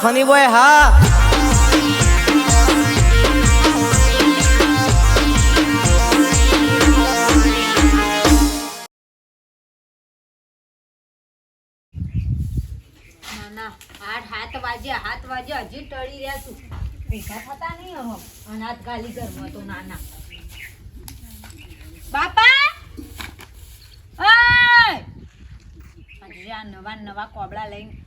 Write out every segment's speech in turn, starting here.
Funny boy હા આઠ હજી ટળી રહ્યા છું. ભેગા થતા નહીં હવે? અનાજ ગાલી ઘરમાં તો નાના બાપા! નવા નવા કોબળા લઈને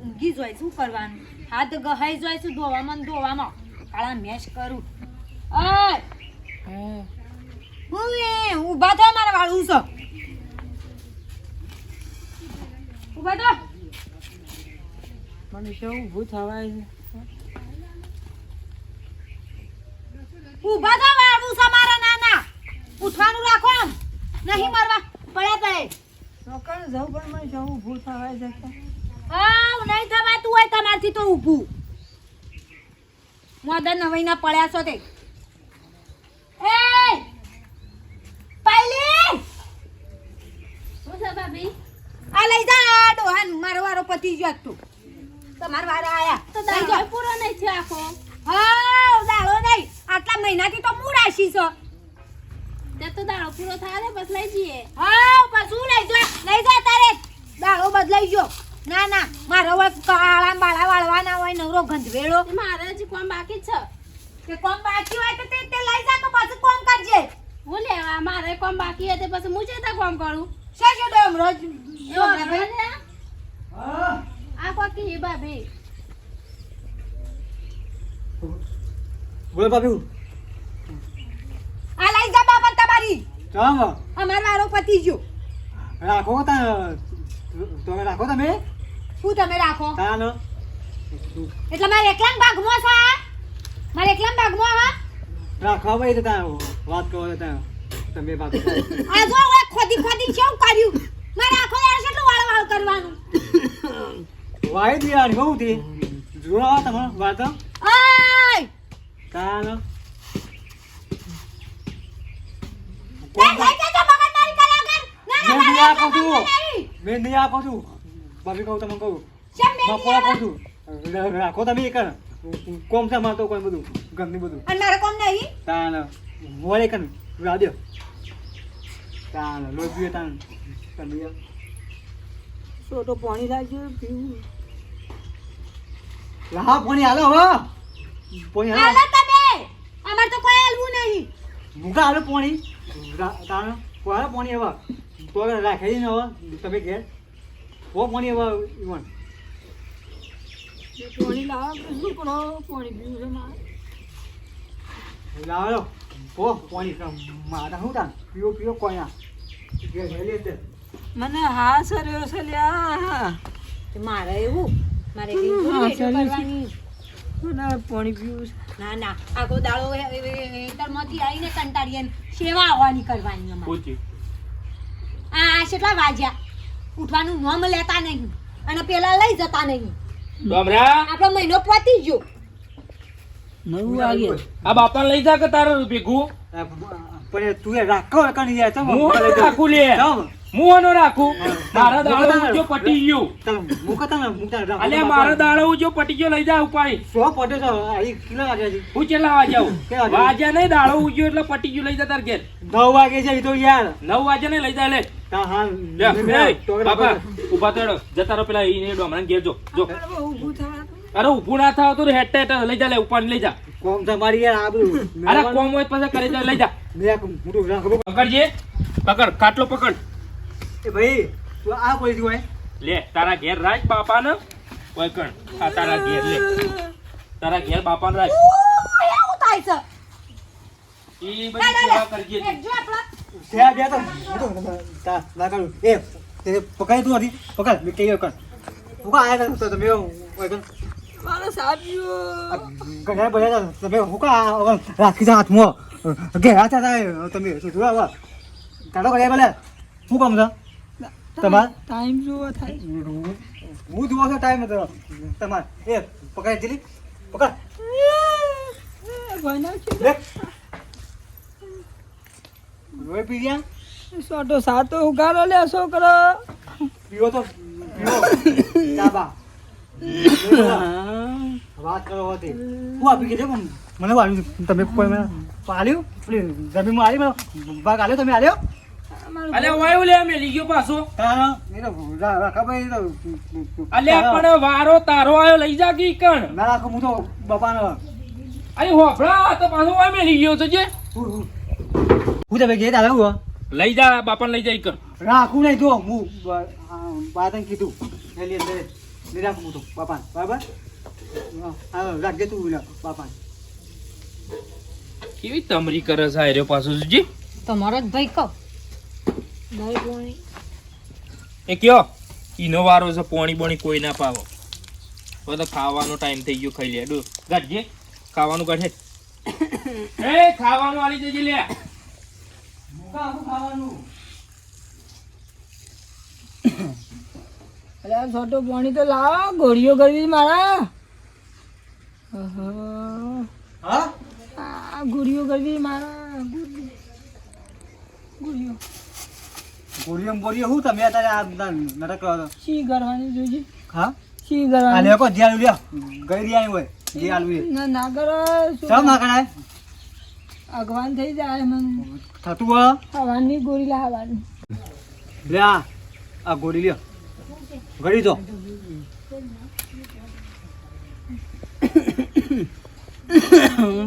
ઊંઘી જોઈ શું કરવાનું હાથ ગહાઈ જોઈ છું ધોવામાં ધોવામાં. કાળા મેશ કરું. હું એ ઊભા થો મારા વાળું છો ઊભા થો. મને ઊભું થવાય છે? ઊભા થો વાળું છે મારા નાના. ઉઠવાનું રાખો નહીં મરવા. પડ્યા પડે. નોકર જવું પણ મને જવું ઊભું થવાય છે? હાવ નહીં થવાતું હોય તમારથી તો ઊભું. મોદર નવાઈના પડ્યા છો તે. એ પાયલી શું છે ભાભી? આ લઈ જા આ ડોહાન. મારો વારો પતી ગયો હતો તું. તમારા વારા આયા. તો દાડો પૂરો નહીં થયો આખો. હા દાડો નહીં. આટલા મહિનાથી તો હું રાશી છો. તે તો દાડો પૂરો થાય ને બસ લઈ જઈએ. હાવ પાછું લઈ જા. લઈ જા તારે. દાડો બદલાઈ ગયો. ના ના મારો હવે કાળા બાળા વાળવાના હોય નવરો ગંધવેળો મારે હજી કોમ બાકી છે? કે કોમ બાકી હોય તો તે તે લઈ જા તો પાછું કોમ કરજે. હું લેવા મારે કોમ બાકી હોય તે પછી હું ચેતા કોમ કરું? શું જ ડમરા ભાઈ. ભલે. આ કોકી હી ભાભી. બોલે ભાભી. આ લઈ જા બાબા તમારી. ચામ અમાર વારો પતી ગયો. રાખો તા તમે રાખો તમે. શું તમે રાખો. તાન. એટલે મારે એકલા ભાગમાં છે? મારે એકલા ભાગમાં હા રાખવા ભાઈ તા વાત કરો તા તમે વાત કરો આ જો હવે ખોદી ખોદી શું કર્યું? મારે આખો યાર કેટલું વાળ વાળ કરવાનું? વાય દિયાર હું થી? જોવા તમે વાત. આય તાન. મેં નહીં આપું છું. મેં નહીં આપું છું ભાભી કહું તમને કહું. બપોર નહીં આપું છું રાખો તમે એક કોમ છે મારતો કોઈ બધું ગમની બધું. અને મારે કોમ નહીં? તાન વળે કન રાડ્યો તાન લોહી પીએ તાન તમે છોટો પાણી લાગજો પીવું. લાહા પાણી હાલો હવે પાણી હાલો. તમે. અમાર તો કોઈ હાલવું નહીં. મુકા હાલો પાણી. તાન કોઈ હાલો પાણી હવે. તો હવે રાખી ને હવે. તમે ઘેર. હો પાણી હવે ઈવન. પાણી લાવો કે શું કરો? પાણી પીવું છે મારે. લાવો હો પાણી મારા શું તાન? પીવો પીવો ના અંદર મને હા સર્યો છે લ્યા મારે એવું? મારે હા, છે. કરવાની? મને પાણી પીવું ના ના. આખો દાડો હેતરમાંથી આવીને કંટાળીએ ને સેવા આવવાની કરવાની અમારે. આ કેટલા વાગ્યા? ઉઠવાનું નોમ લેતા નહીં. અને પેલા લઈ જતા નહીં. ડોમરા આપણો મહિનો પતી ગયો. નવું વાગે. આ બાપા લઈ જા કે તારું ભેગું પણ તું એ રાખો કણ જાય તો હું રાખું લે? હું રાખું? મારા દાડો જો પટી ગયું. ચાલ મુકા તા અલે મારા દાડો જો પટી ગયો લઈ જા ઉપાય સો પડે તો આ કિલો વાગ્યા છે? હું ચેલા વાગ્યા કેટલા વાગ્યા? નહીં દાડો ઉજ્યો એટલે પટી ગયો લઈ જા તાર ઘેર. નવ વાગે છે ઈ તો યાર. નવ વાગે ને લઈ જા લે. તા હા. લે મેં- એ, તો બાપા ઊભા તો હેડો. જતા રહો પેલા ઈ ડોમરા ઘેર જો. જો. ઊભું થવાનું. અરે ઊભું ના થાવ તો હેટ હેટ લઈ જા લે ઉપાડ લઈ જા. કોમ તમારી યાર આબરૂ અરે કોમ હોય પછી કરે જા લઈ જા. મેં એક મોટું રાખો પકડજે. પકડ કાટલો પકડ. એ ભાઈ તું આ કોઈ હોય? લે તારા ઘેર રાખ બાપા ને કોઈ કણ આ તારા ઘેર લે. તારા ઘેર બાપા ને રાખ એવું થાય છે. ઈ બધી સેવા કરજે. જો આપણો. તે બે તો હું તો તા ના કરું. એ તે પકડ તું હતી પકડ મેં કહી કર મુકા આયા તો? તમે મારે સાપ્યો ઘણા બધા તમે હુકા રાખી જા હાથમાં. કે હાથ થાય તમે જોવા કાઢો કરે ભલે. શું કામ છે તમાર? ટાઈમ જોવા થાય. હું જોવા છો ટાઈમ હતો. તમાર એ પકડ. જલી પકડ પી ગયા? સાતો ઉગાડો લે છોકરો. પીવો તો પીવો. વાત કરો હતી. હું આપી કીધું પણ? મને વાળ્યું તમે કોઈ મને પાલ્યું પેલી જમીનમાં આલી મને ભાગ આલ્યો તમે આલ્યો? અલે વાયુ લે મેલી ગયો પાછો. તારા. એ તો રા- તો અલે પણ વારો તારો આયો લઈ જા કી કણ. ના રાખો હું તો બપાનો. અરે હોફળા તો પાછો વાય મેલી ગયો તો જે. હું. તમે ઘેર આવ્યો હું. લઈ જા બાપા લઈ જાય ઈ રાખું નહીં જો હું બાતને કીધું. લઈ અંદર લઈ રાખું હું તો બાપા? બરાબર હા, હા રાખજે તું બાપા કેવી તમરી કરે છે આર્યો પાછો સુજી તમારો જ ભાઈ કહો. એ કયો? ઈનો વારો છે પોણી બોણી કોઈ ના પાવો. હવે તો ખાવાનો ટાઈમ થઈ ગયો ખાઈ લે. ડો ગાઢજે. ખાવાનું કાઢે એ ખાવાનું આલી દેજે લે. અરે આ છોટો પાણી તો લાવો ગોળીઓ કરવી મારા. હા? આ ગોળીઓ કરવી મારા. ગોળીઓ. ગોળીઓ બોરીઓ હું તમે અત્યારે આ નાટક કરો છો? શી કરવાની જોઈએ હા? શી કરવાની? આ લેકો ધ્યાન લ્યો. ગઈ રહ્યા હોય. જે આલવી? ના ના કરો ચાલ ના કરાય? અગવાન થઈ જાય મને થતું હોય? હવાની ગોળી લાવવાની. લે આ આ ગોળી લ્યો. ગળી દો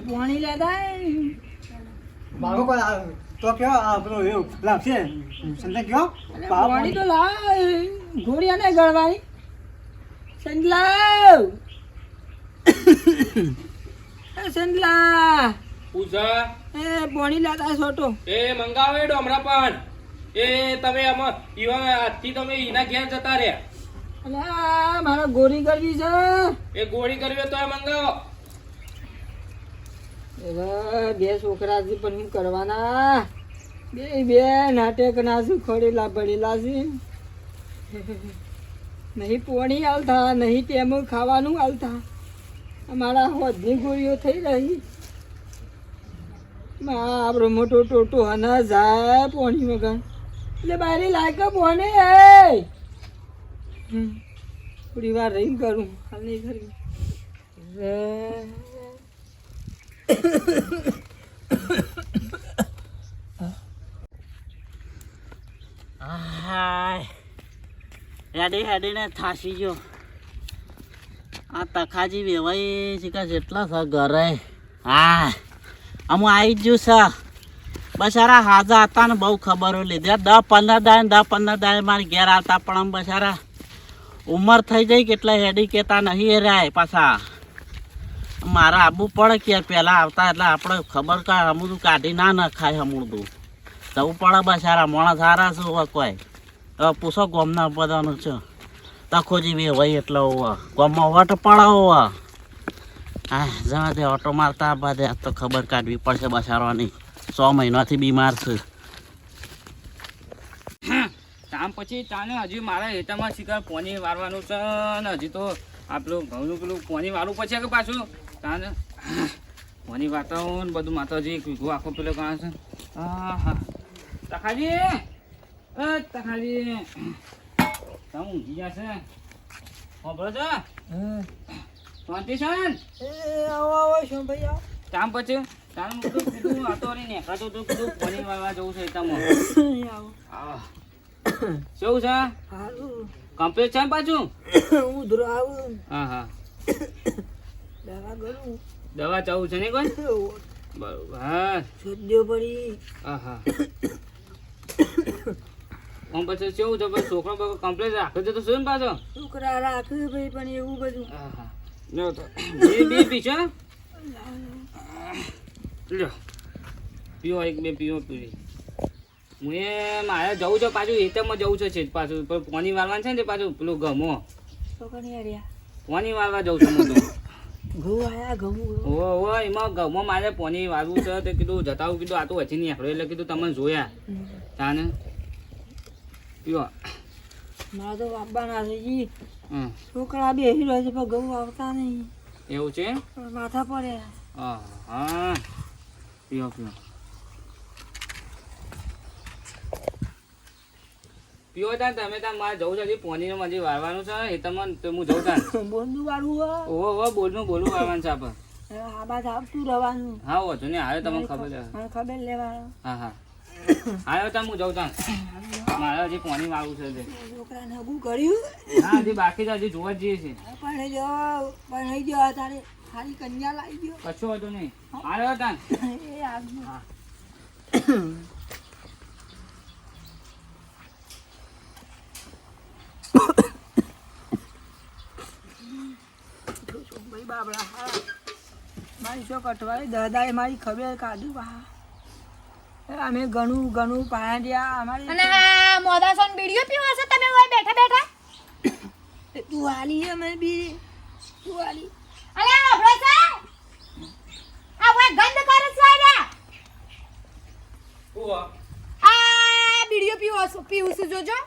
પાણી લેતા મારો કોઈ તો કયો આપણો લાગશે કયો? પાણી તો લાવ. ગોળી ને ગળવાની સંજલાવ એ સંજલા પૂછા એ પાણી લેતા છોટો એ મંગાવે ડોમરા પાન એ તમે આમાં ઈવા આજથી તમે ઈના ઘેર જતા રહ્યા. અલ્યા મારા ગોળી કરવી છે. એ ગોળી કરવી તો એ મંગાવો. એવા બે છોકરા છે પણ હું કરવાના. બે બે નાટક ના શું ખોડેલા પડેલા છે નહીં પોણી આલતા નહીં તેમ ખાવાનું આલતા અમારા હોદની ગોળીઓ થઈ રહી. આપણો મોટો ટોટો હના જાય પોણી વગર. એટલે બારી લાયક પોણે એ. થોડી વાર રહી કરું, હાલ નહીં કરી હાય. હેડી હેડીને થાસી ગયો. આ તખાજી વેવાય કે જેટલા છે ઘરે. હા અમુ આવી જ છે બસારા હાજા હતા ને બહુ ખબરો લીધી. દસ પંદર દાય દસ પંદર દાય મારે ઘેર આવતા પણ આમ બસારા ઉંમર થઈ જાય કેટલા હેડી કેતા નહીં એ રહ્યા પાછા. મારે આબુ પડે કે પહેલાં આવતા એટલે આપણે ખબર કા અમુક કાઢી ના નખાય અમુડું જવું પડે બસારા માણસ સારા શું કોઈ. પૂછો ગોમના બધાનું છે તખો જેવી હોય એટલે હોવા ગોમમાં વટ પડે હોવા હા જવા દે, ઓટો મારતા બધે તો ખબર કાઢવી પડશે બસારવાની સો મહિનાથી બીમાર છે. આમ પછી તાને હજી મારા હેતામાં શિકાર પોની વારવાનું છે ને હજી તો આપણું ઘઉંનું પેલું પોની વારવું પછી કે પાછું. તાને પોની વાતાવરણ ને બધું માતાજી કીધું આખો પેલો કાં છે હા હા તખાજી તખાજી. તમે ઊંઘી ગયા છે? ખબર શાંતિ છે એ આવો આવો શું ભાઈ આવો. તામ પછી? હું કીધું કીધું આ તો વળી નેખાતું હતું કીધું પોની વારવા જવું છે અહીં આવો. કેવું છે? કમ્પ્લીટ છે ને હું ધરો આવું. હા હા. દવા કરું દવા ચાવું છે ને કોઈ? બરોબર હા. પડી. હા હા. આમ પછી કેવું છે પછી છોકરો બગો કમ્પ્લેટ રાખે છે તો શું પાછો? છોકરા રાખે ભાઈ પણ એવું બધું. હા હા લો તો બે બે પીશો. લ્યો પીઓ એક બે પીઓ પીવી. હું એ મારે જવું છે પાછું એટમમાં જવું છે છે પાછું. પણ પોની વારવાનું છે ને પાછું પેલું ગમો પોની વારવા જવું છું હું તો. એમાં ઘઉંમાં મારે પોની વારવું છે તે કીધું જતાવું કીધું આ તો હજી નહીં એટલે કીધું તમે જોયા. તાને? પીવો. મારા તો આપવાના છે જી છોકરા બેસી રહ્યો છે પણ ઘઉં આવતા નહીં. એવું છે માથા પડે. હા હા તાન તમે તાન મારે જવું છે હજી પોનીને હજી વારવાનું છે એ તમને તો હું જઉં તાન. બોલનું હો. ઓહો ઓહો બોલનું બોલું વારવાનું છે આપણે. આ બાદ આવતું રહેવાનું. હા વધુ નહીં આવ્યો તમને ખબર છે. ખબર લેવા હા હા. આવ્યો તા હું જઉં તાન. મારે હજી પોની વાળું છે તે. છોકરાને હગું કર્યું? હા હજી બાકી તો હજી જોવા જઈએ છે પણ જો પણ જો તારે ખાલી કન્યા લાવી દો કશું હતું નહીં. આવ્યો તાન. એ આગળ હા. ભાઈ બાબડા હા. મારી શું કટવાય દાદાએ મારી ખબર કાઢું એ અમે ઘણું ઘણું પાડ્યા અમારી અને આ મોદાસોન બીડીઓ પીવો છો તમે હોય બેઠા બેઠા? તું હાલી અમે બી તું હાલી અલે આ છે? આ ઓય ગંધ કરે છે ને આ. બીડીઓ પીવો છો પીવું છું જોજો.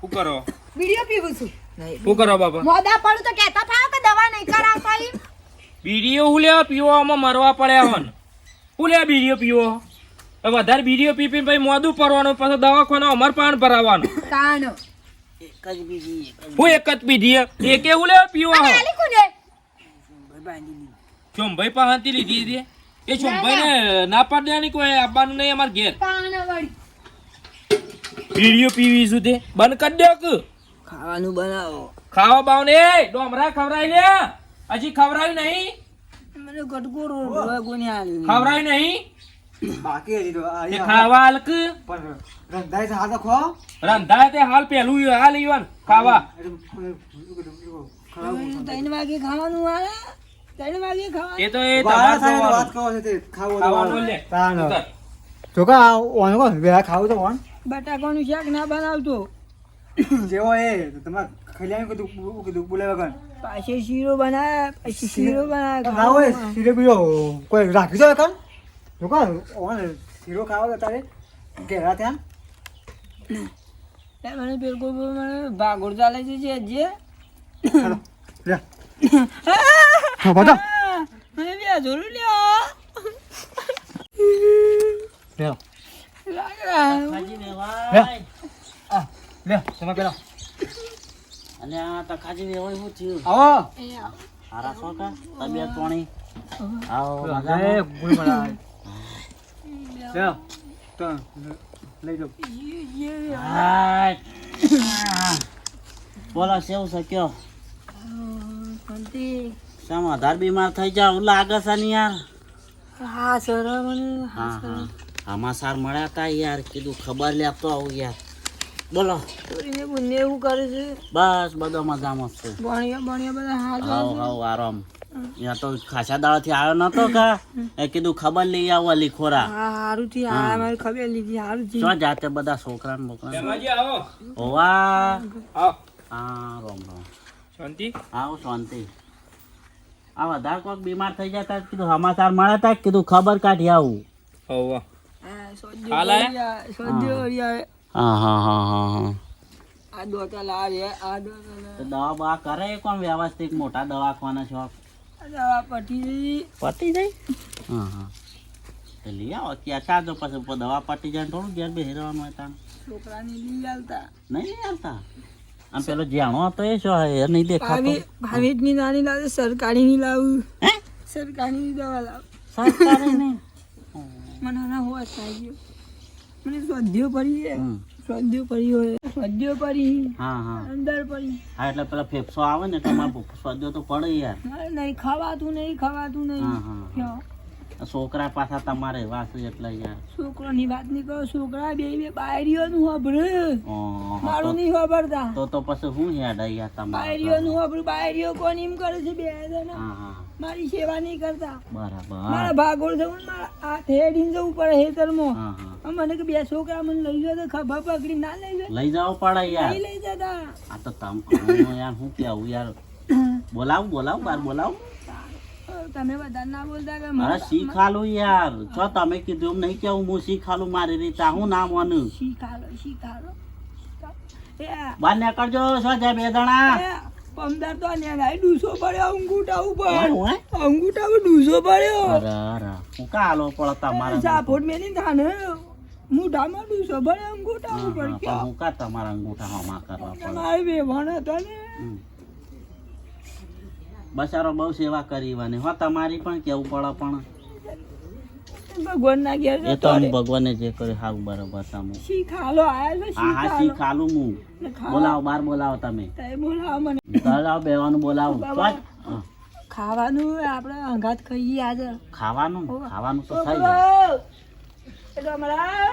શું કરો? બીડીઓ પીવું છું. શું કરો બાબા મોદા પડું તો કહેતા થાવ કે દવા નહીં કરાવતા બીડીઓ હું લેવા પીવામાં મરવા પડ્યા હોન? લેવા બીડીઓ પીવો? વધારે બીડીઓ પી પીને પછી મોદું પરવાનું પછી દવાખાનો અમાર પાન ભરાવાનું. કાણ એક જ બીજી હું એક જ પીધી એકે હું? લેવા પીવો પાસેથી લીધી. હતી એ ચોંભાઈ ને. ના પાડ દેવાની કોઈ આપવાનું નહીં અમાર ઘેર? બીડીઓ પીવી શું તે? બંધ કરી દો ખાવાનું બનાવો. ખાવા બાવ ને ડોમરા ખવરાય ને હજી ખવરાયું નહીં? મને ગટકો રોવા કોને હાલ્યું ખવરાયું નહીં? બાકી હજી તો આ તે ખાવા હાલ કે પણ રંધાય હાથ ખો રંધાય તે હાલ પેલું હાલ ઈવન ખાવા. ત્રણ વાગે ખાવાનું આવે. ત્રણ વાગે ખાવાનું. એ તો એ વાત તમારે કરો છે તે ખાવું ખાવાનું લે. તાન ઉતર. જોકા ઓન કો વેળા ખાવું તો ઓન બટાકાનું શાક ના બનાવતો. જેવો એ. તમારે ખલ્યાનું કીધું કીધું બોલાવે કણ પાછી શીરો બનાવે પછી શીરો બનાવે ખાવો શીરો બીજો કોઈ રાખી દો કણ જોકા ઓન શીરો ખાવા તારે. ઘેરા ત્યાં એ મને બિલકુલ મને ભાગોળ ચાલે છે જે જે. લે હા મને બે લ્યો. લાગા. લે તમે પેલા. અને આ તખાજી વેવાય શું થયું? આવો. હારા છો કા? તબિયત પાણી? આવો એ મજામાં? ગુળ બનાવે લે તો લઈ લો. બોલો કેવું છે કયો? શાંતિ શામ વધારે બીમાર થઈ જાવ એવું લાગે છે ને યાર? હા સર મને. હા હા. આમાં સાર મળ્યા તા યાર કીધું ખબર લે તો આવું યાર. બોલો. ચોરીને બંને એવું કરે છે? બસ બધો મજામાં છે. ભણ્યા ભણ્યા બધા હાથ હાવ હાવ આરામ. ત્યાં તો ખાસા દાડાથી આવ્યો નતો કા? એ કીધું ખબર લઈ આવો લીખોરા હા હારું થી આ મારે ખબર લીધી હારું થી ચો જાતે બધા છોકરા ને બોકરા એમાજી આવો. ઓવા આવો. હા રોમ રોમ. શાંતિ? આવો શાંતિ. આ વધારે કોઈક બીમાર થઈ જતા કીધું સમાચાર મળ્યા તા? કીધું ખબર કાઢી આવું. હોવા. હા સોદ્યો હાલ હા હા હા હા હા. આ દોતા લાવે આ દોતા દવા બવા કરે કોણ વ્યવસ્થિત મોટા દવાખાના છો? દવા પટી જઈ. પટી જાય હા હા. તો લઈ આવો ત્યાં ચાર પછી દવા પટી જાય ને થોડું ઘેર બેસી રહેવાનું હોય તાણ. છોકરાને લઈ આવતા નહીં લઈ આવતા આમ પેલો જાણો હતો એ શું એ નહીં દેખાતો. નાની લાવે સરકારીની લાવું. હે? સરકારીની દવા લાવ. સરકારી નહીં મને ના હોવા થાય મને સ્વાધ્યો પડી છે. સ્વાધ્યો પડી હોય સ્વાધ્યો પડી. હા હા. અંદર પડી. હા એટલે પેલા ફેફસો આવે ને તમારે સ્વાદ્યો તો પડે યાર. નહીં ખાવાતું નહીં ખાવાતું નહીં. છોકરા પાછા તમારે વાસ એટલે યાર. છોકરાની વાત નહીં કરો છોકરા બે બે બાયરીઓ નું ઓહો, મારું નહીં વાપરતા તો તો પછી હું હેડ યાર તમારે બાયરીઓનું વાપરું બાયરીઓ કોણ એમ કરે છે બે જણા. હા હા. મારી સેવા નહીં કરતા. મારા ભાગોળ જવું મારા હાથ હેડીને જવું પડે હેતરમાં મને કે બે છોકરા મને લઈ જાય તો ખભા પકડી ના લઈ જાય લઈ જાવ પડે યાર. લઈ જતા. આ તો તમ યાર હું કેવું યાર? બોલાવું બોલાવું બાર બોલાવું? તમે બધા ના બોલતા કે મારા શીખાલું યાર? છો તમે કીધું એમ નહીં કેવું હું શીખાલું મારી રીતે હું ના માનું? શીખાલો શીખાલો બાર નીકળજો છો બે જણા. પમદાર તો આ નેનાય ડૂસો પડ્યો અંગૂઠા ઉપર. અંગૂઠા ઉપર ડૂસો પડ્યો. અરે અરે. હું કા પડતા પડે તમારે સાપોટ મેલી થાને. મુઢામાં ડૂસો પડ્યો અંગૂઠા ઉપર. કે પણ હું કા તમારા અંગૂઠા માં કરવા પડે? મારે વેવાણ હતા ને. બસારો બહુ સેવા કરી વાને. હો તમારી પણ કેવું પડે પણ? ભગવાનના ઘેર એ તો ભગવાને જે કરે હાવ બરોબર તમે શી ખાલો આયા છે શી હા શી ખાલું? હું? બોલાવો બાર બોલાવો તમે. તઈ બોલાવો મને. બોલાવો. બેવાનું બોલાવો. તો ખાવાનું આપણે અંગાત ખાઈએ આજે. ખાવાનું? ખાવાનું તો થઈ જાય. એ કમલા!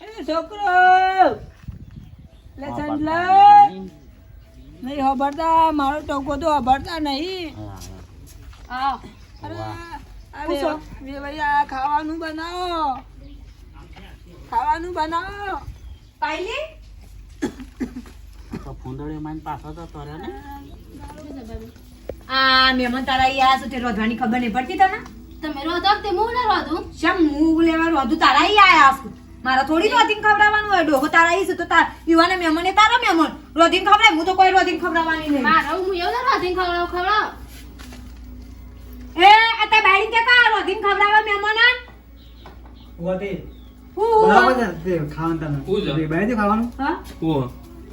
એ છોકરો! લે હા, નહીં હબરતા મારો ટોકો તો હબરતા નહીં. હા. અરે ભાઈ આ ખાવાનું બનાવો. ખાવાનું બનાવો. પાયલી? તો ફૂંદડીઓ માં પાછો તો તરે ને. આ મહેમાન તારા આયા છે તે રોધવાની ખબર નહીં પડતી તને? તમે રોધો તે હું ના રોધું? શેમ હું લેવા રોધું? તારા અહીં આયા છે. મારા થોડી રોધીને ખવડાવવાનું હોય? ડોહો તારા અહીં છે તો તાર યુવાને મહેમાન એ તારા મહેમાન રોધીને ખવડાય? હું તો કોઈ રોધીને ખવડાવવાની નહીં. મારા હું એવું ના રોધીને ખવડાવ ખવડાવ. એ આ તે બાયડી કે કા રોધીને ખવડાવવા મહેમાન આ? ઉવાતે. હું બરાબર છે, તે ખાવાનું તમે. હું છે? બે બાજુથી ખાવાનું હા? ઓહ.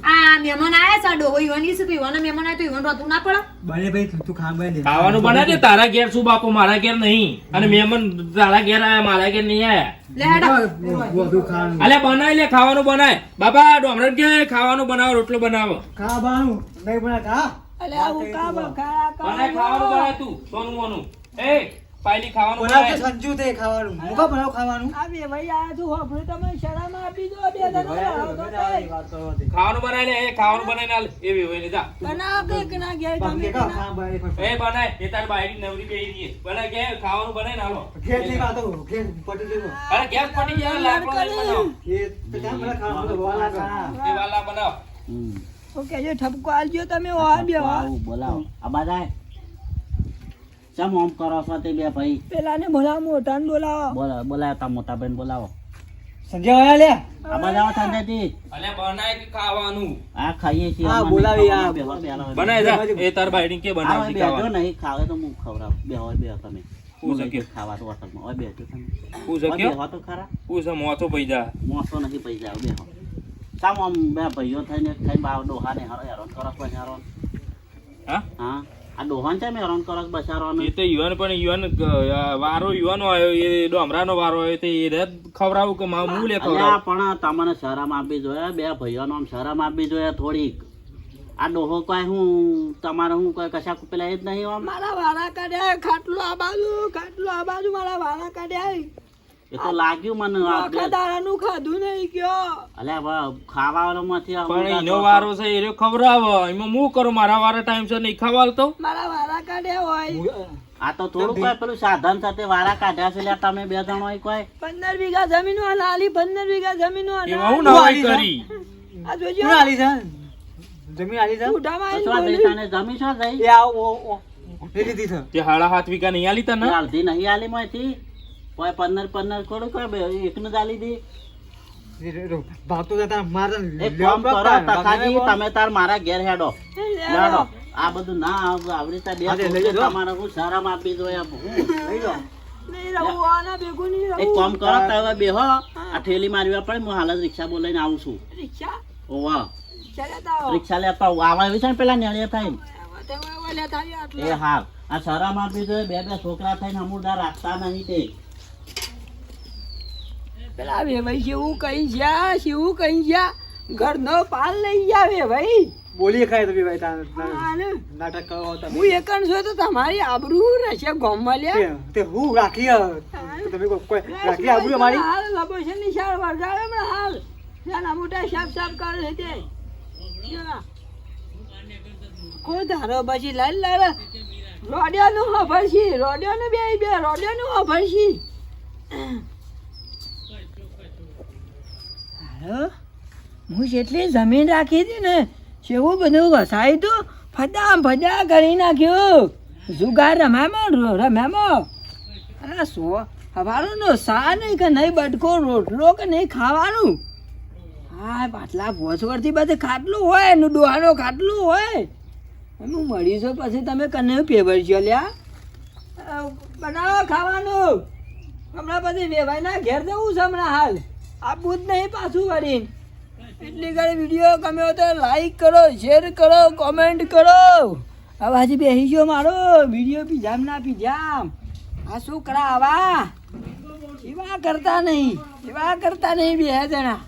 આ મહેમાન આયા છે ડોહો યુવાની છે તો યુવાના મહેમાન આયા તો યુવાન રોધવું ના પડે બને ભાઈ તું- તું ખાવાનું બનાવી તારા ઘેર શું બાપુ મારા ઘેર નહીં અને મહેમાન તારા ઘેર આયા મારા ઘેર નહીં આયા. અલે બનાવી લે ખાવાનું બનાય બાપા ડોમરટ કે ખાવાનું બનાવો રોટલો બનાવો ખાવાનું. નહીં બનાવે, ખા. અલે આવું કા બનાય ખાવાનું બનાય તું સોનું મોનું એ પાયલી ખાવાનું બનાવ સંજુ તે ખાવાનું. હું કા ખાવાનું? આ બે ભાઈ આ તું હોભળે તમે શરમ આપી દો બે. ખાવાનું બનાય લે એ ખાવાનું બનાય ને હાલ. એવી હોય જા. બનાવ કે કે ના ઘેર તમે કે કા? ખાવાનું બનાવી પણ- એ બનાય એ તાર બાયડી નવરી બેહી રહી બનાય કે ખાવાનું બનાય ને હાલો. ઘેરથી ખાતો, ઘેર પટી જતો. અરે ગેસ પટી ગયા લાકડો લઈને બનાવો. એ તો ખાવાનું? તો બહુ એ વાલા બનાવો. ઓકે જો ઠપકો આલજો તમે બે બોલાવો. આ બધા ચમ ઓમ કરો છો તે બે ભાઈ? પેલાને મોટા મોટાને બોલાવો. બોલા બોલાવો તા મોટા બેન બોલાવો. સંજય વાળા લે. આ બધા આવો સંજયજી અલે બનાય કે ખાવાનું? આ ખાઈએ છીએ હા, બોલાવી આ. બનાય જા એ તાર બાયડી કે બનાવ બનાવતી બેહજો નહીં ખાવે તો હું ખવડાવું. બેહો બે તમે. હું હું કે? ખાવા તો હોટલમાં. હવે બેહજો તમે. હું છે હવે તો ખરા. હું છે મોથો પૈજા મોસો નથી પૈસા બેહો. સામ આમ બે ભાઈઓ થઈને ખાઈ બાવ ડોહાને હરો હેરાન કરો પછી હેરાન? હા? હા? આ ડોહન છે હેરાન કરક બચારો એ તો યુવાન પણ યુવાન વારો યુવાનો આવ્યો એ ડોમરાનો વારો આવ્યો તો એ રેત ખવડાવું કે મા હું લે અલ્યા ખવડાવું? પણ તમને શરમ આપવી જોઈએ બે ભાઈઓનો આમ શરમ આપવી જોઈએ થોડીક. આ ડોહો કોઈ હું તમારે હું કોઈ કશા પેલા એ જ નહીં આમ મારા વાળા કાઢ્યા ખાટલો આ બાજુ ખાટલો આ બાજુ મારા વાળા કાઢ્યા. એ તો લાગ્યું મને આખા દાડાનું ખાધું નહીં ગયો અલ્યા હવે ખાવાવાળામાંથી પણ એનો વારો છે એ રહ્યો એમાં હું કરું? મારા વારા ટાઈમ છે નહીં ખવાલતો મારા વાળા કાઢ્યા હોય. આ તો થોડું કોઈ પેલું સાધન સાથે વાળા કાઢ્યા છે લ્યા તમે બે જણો કોઈ પંદર વીઘા જમીન આલી પંદર વીઘા જમીન એમાં હું નવાઈ કરી. આ જોજો. કોણ આલી છે? જમીન આલી છે? જઈ. એ ઓ- લીધી છે. તે હાડા હાથ વીઘા નહીં આલી તને? નહીં આલી માંથી પંદર પંદર થોડું કોઈ બે એકનું ચાલી દી જતા મારે કામ કરો. તમે તાર મારા ઘેર હેડો. આ બધું ના આવ- આવડી તા બે હા. તમારે હું શરમ આપી દો. હું નહીં એક કામ કરો તમે બેહો આ ઠેલી મારવી પડે હું હાલ જ રિક્ષા બોલાવીને આવું છું રિક્ષા ઓવા રિક્ષા લેતા આવો. રિક્ષા લેતા આવું. છે ને પેલા નેળિયા થાય. એ હા આ શરમ આપી દો બે બે છોકરા થઈને અમુદાર રાખતા નહીં તે પેલા વેવાઈ જેવું કઈ જ્યા શેવું કઈ જ્યા. ઘરનો પાલ લઈ ગયા વેવાઈ. બોલી ખાય તો બી ભાઈ તાર- તાર નાટક કરો હું એકણ છું તો તમારી આબરૂ રહેશે ગોમમાં લ્યા તે- હું રાખી તમે કોઈ- રાખી આબરૂ અમારી? હાલ લબોશનની શાળ વળગાડે પણ હાલ. નાના મોટા સાફ સાફ કરે છે તે. કોઈ ધારો પછી લાલ લાલ રોડિયા નું હભરશી રોડિયા નું બે બે રોડિયા નું હભરશી હાલો હું? જેટલી જમીન રાખી હતી ને, જેવું બધું વસાયું તું ફદા ફદા કરી નાખ્યું. જુગાર રમ્યામાં રમ્યામાં આ શું? હવારું નો સા નહીં કે નહીં, બટકો, રોટલો કે નહીં, ખાવાનું? હા, પાટલા ભોસવરથી બધે ખાટલું હોય, એનું ડોહાનો ખાટલું હોય. હું મળી છો પછી તમે કને પેવર છો લ્યા? બનાવો ખાવાનું. હમણાં પછી વેવાઈના ઘેર જવું છે હમણાં હાલ. આપવું જ નહીં પાછું વળીને. એટલી ઘણી વીડિયો ગમ્યો તો લાઈક કરો શેર કરો કોમેન્ટ કરો. હવે હજી બેસી ગયો મારો. વીડિયો પીજામ ના પીજામ. આ શું કરા આવા એવા કરતા નહીં. એવા કરતા નહીં બે જણા.